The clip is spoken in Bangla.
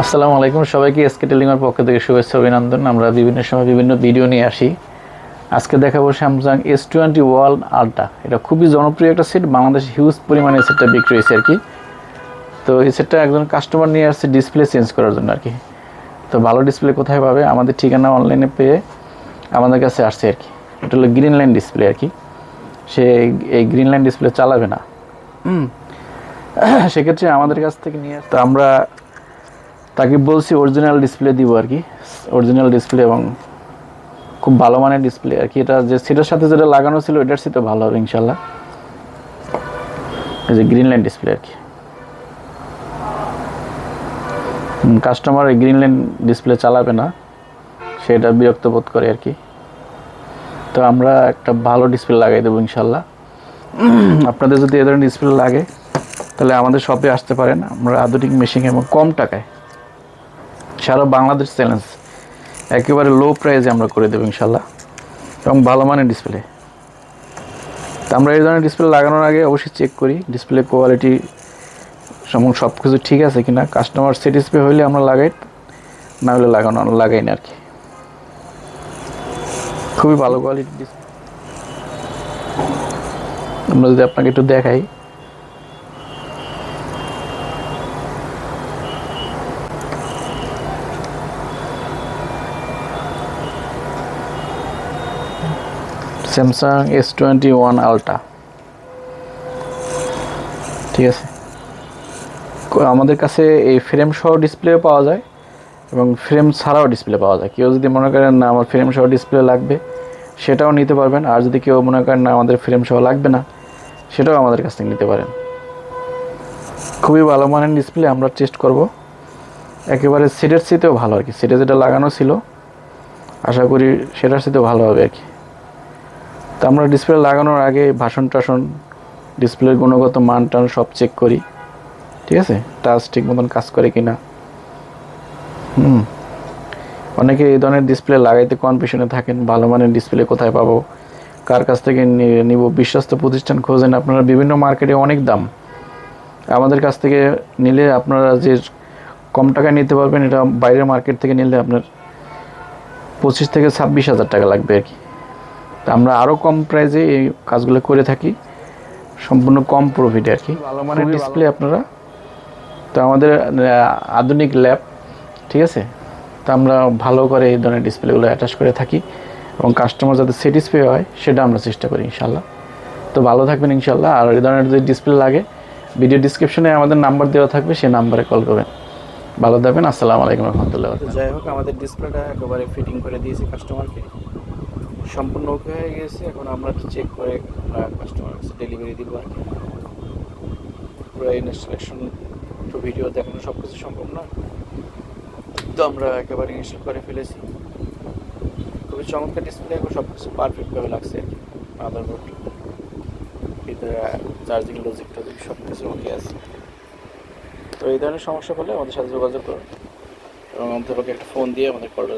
আসসালামু আলাইকুম সবাইকে এসকে টেলিংয়ের পক্ষ থেকে শুভেচ্ছা অভিনন্দন। আমরা বিভিন্ন সময় বিভিন্ন ভিডিও নিয়ে আসি। আজকে দেখাবো Samsung S twenty one ultra এটা খুবই জনপ্রিয় একটা সেট বাংলাদেশে হিউজ পরিমাণে এই সেটটা বিক্রি হয়েছে আর কি। তো এই সেটটা একজন কাস্টমার নিয়ে আসছে ডিসপ্লে চেঞ্জ করার জন্য আর কি। তো ভালো ডিসপ্লে কোথায় পাবে? আমাদের ঠিকানা অনলাইনে পেয়ে আমাদের কাছে আসছে আর কি। এটা হলো গ্রিন লাইন ডিসপ্লে আর কি। সে এই গ্রিন লাইন ডিসপ্লে চালাবে না। সেক্ষেত্রে আমাদের কাছ থেকে নিয়ে তো আমরা তাকে বলছি অরিজিনাল ডিসপ্লে দিব আর কি। অরিজিনাল ডিসপ্লে এবং খুব ভালো মানের ডিসপ্লে আর কি। এটা যে সেটার সাথে যেটা লাগানো ছিল, এটার সাথে ভালো হবে ইনশাল্লাহ এই যে গ্রিন লাইন ডিসপ্লে আর কি। কাস্টমার এই গ্রিন লাইন ডিসপ্লে চালাবে না, সেটা বিরক্ত বোধ করে আর কি। তো আমরা একটা ভালো ডিসপ্লে লাগাই দেবো ইনশাল্লাহ আপনাদের যদি এ ধরনের ডিসপ্লে লাগে, তাহলে আমাদের শপে আসতে পারেন। আমরা আধুনিক মেশিন এবং কম টাকায় সারা বাংলাদেশ চ্যালেঞ্জ একেবারে লো প্রাইসে আমরা করে দেবো ইনশাল্লাহ এবং ভালো মানের ডিসপ্লে তো আমরা এই ধরনের ডিসপ্লে লাগানোর আগে অবশ্যই চেক করি ডিসপ্লে কোয়ালিটি সমন সব কিছু ঠিক আছে কিনা। কাস্টমার স্যাটিসফাই হইলে আমরা লাগাই, না হলে লাগানো, লাগাই না আর কি খুবই ভালো কোয়ালিটির ডিসপ্লে আমরা যদি আপনাকে একটু দেখাই। Samsung S twenty one ultra ঠিক আছে? আমাদের কাছে এই ফ্রেম সহ ডিসপ্লেও পাওয়া যায় এবং ফ্রেম ছাড়াও ডিসপ্লে পাওয়া যায়। কেউ যদি মনে করেন, না, আমার ফ্রেম সহ ডিসপ্লে লাগবে, সেটাও নিতে পারবেন। আর যদি কেউ মনে করেন, না, আমাদের ফ্রেম সহ লাগবে না, সেটাও আমাদের কাছ থেকে নিতে পারেন। খুবই ভালো মানের ডিসপ্লে আমরা টেস্ট করব। একেবারে সেটের চেয়েতেও ভালো আর কি। সেটে যেটা লাগানো ছিল। আশা করি সেটার চেয়েতেও ভালো হবে আর কি। তো আমরা ডিসপ্লে লাগানোর আগে ভাষণ টাসন ডিসপ্লের গুণগত মান টান সব চেক করি, ঠিক আছে? টাচ ঠিক মতন কাজ করে কি না হুম। অনেকে এই ধরনের ডিসপ্লে লাগাইতে কনফিউশনে থাকেন, ভালো মানের ডিসপ্লে কোথায় পাবো? কার কাছ থেকে নিব? বিশ্বস্ত প্রতিষ্ঠান খোঁজেন, আপনারা বিভিন্ন মার্কেটে অনেক দাম। আমাদের কাছ থেকে নিলে আপনারা যে কম টাকায় নিতে পারবেন, এটা বাইরের মার্কেট থেকে নিলে আপনার পঁচিশ থেকে ছাব্বিশ হাজার টাকা লাগবে আর কি। তা আমরা আরও কম প্রাইসে এই কাজগুলো করে থাকি। সম্পূর্ণ কম প্রফিটে আর কি। ভালো মানের ডিসপ্লে আপনারা। তো আমাদের আধুনিক ল্যাব ঠিক আছে? তো আমরা ভালো করে এই ধরনের ডিসপ্লেগুলো অ্যাটাচ করে থাকি এবং কাস্টমার যাতে স্যাটিসফাই হয় সেটা আমরা চেষ্টা করি ইনশাল্লাহ তো ভালো থাকবেন ইনশাল্লাহ আর এই ধরনের যদি ডিসপ্লে লাগে ভিডিও ডিসক্রিপশনে আমাদের নাম্বার দেওয়া থাকবে সেই নাম্বারে কল করবেন। ভালো থাকবেন আসসালামু আলাইকুম রহমতুল্লাহ যাই হোক আমাদের ডিসপ্লেটা একেবারে ফিটিং করে দিয়েছি কাস্টমারকে সম্পূর্ণ ওকে হয়ে গেছে। এখন আমরা চেক করে আমরা কাস্টমার কাছে ডেলিভারি দিব আর কি। পুরো ইনস্টলেশন তো ভিডিও দেখানো সব কিছু সম্ভব না। তো আমরা একেবারে ইনস্টল করে ফেলেছি। খুবই চমৎকার ডিসপ্লে এখন সব কিছু পারফেক্টভাবে লাগছে আর কি। মাদারবোর্ড ভিতরে চার্জিং লজিক টজিক সব কিছু ওকে আছে। তো এই ধরনের সমস্যা হলে আমাদের সাথে যোগাযোগ করুন। এবং আমাদের একটা ফোন দিয়ে আমাদের কল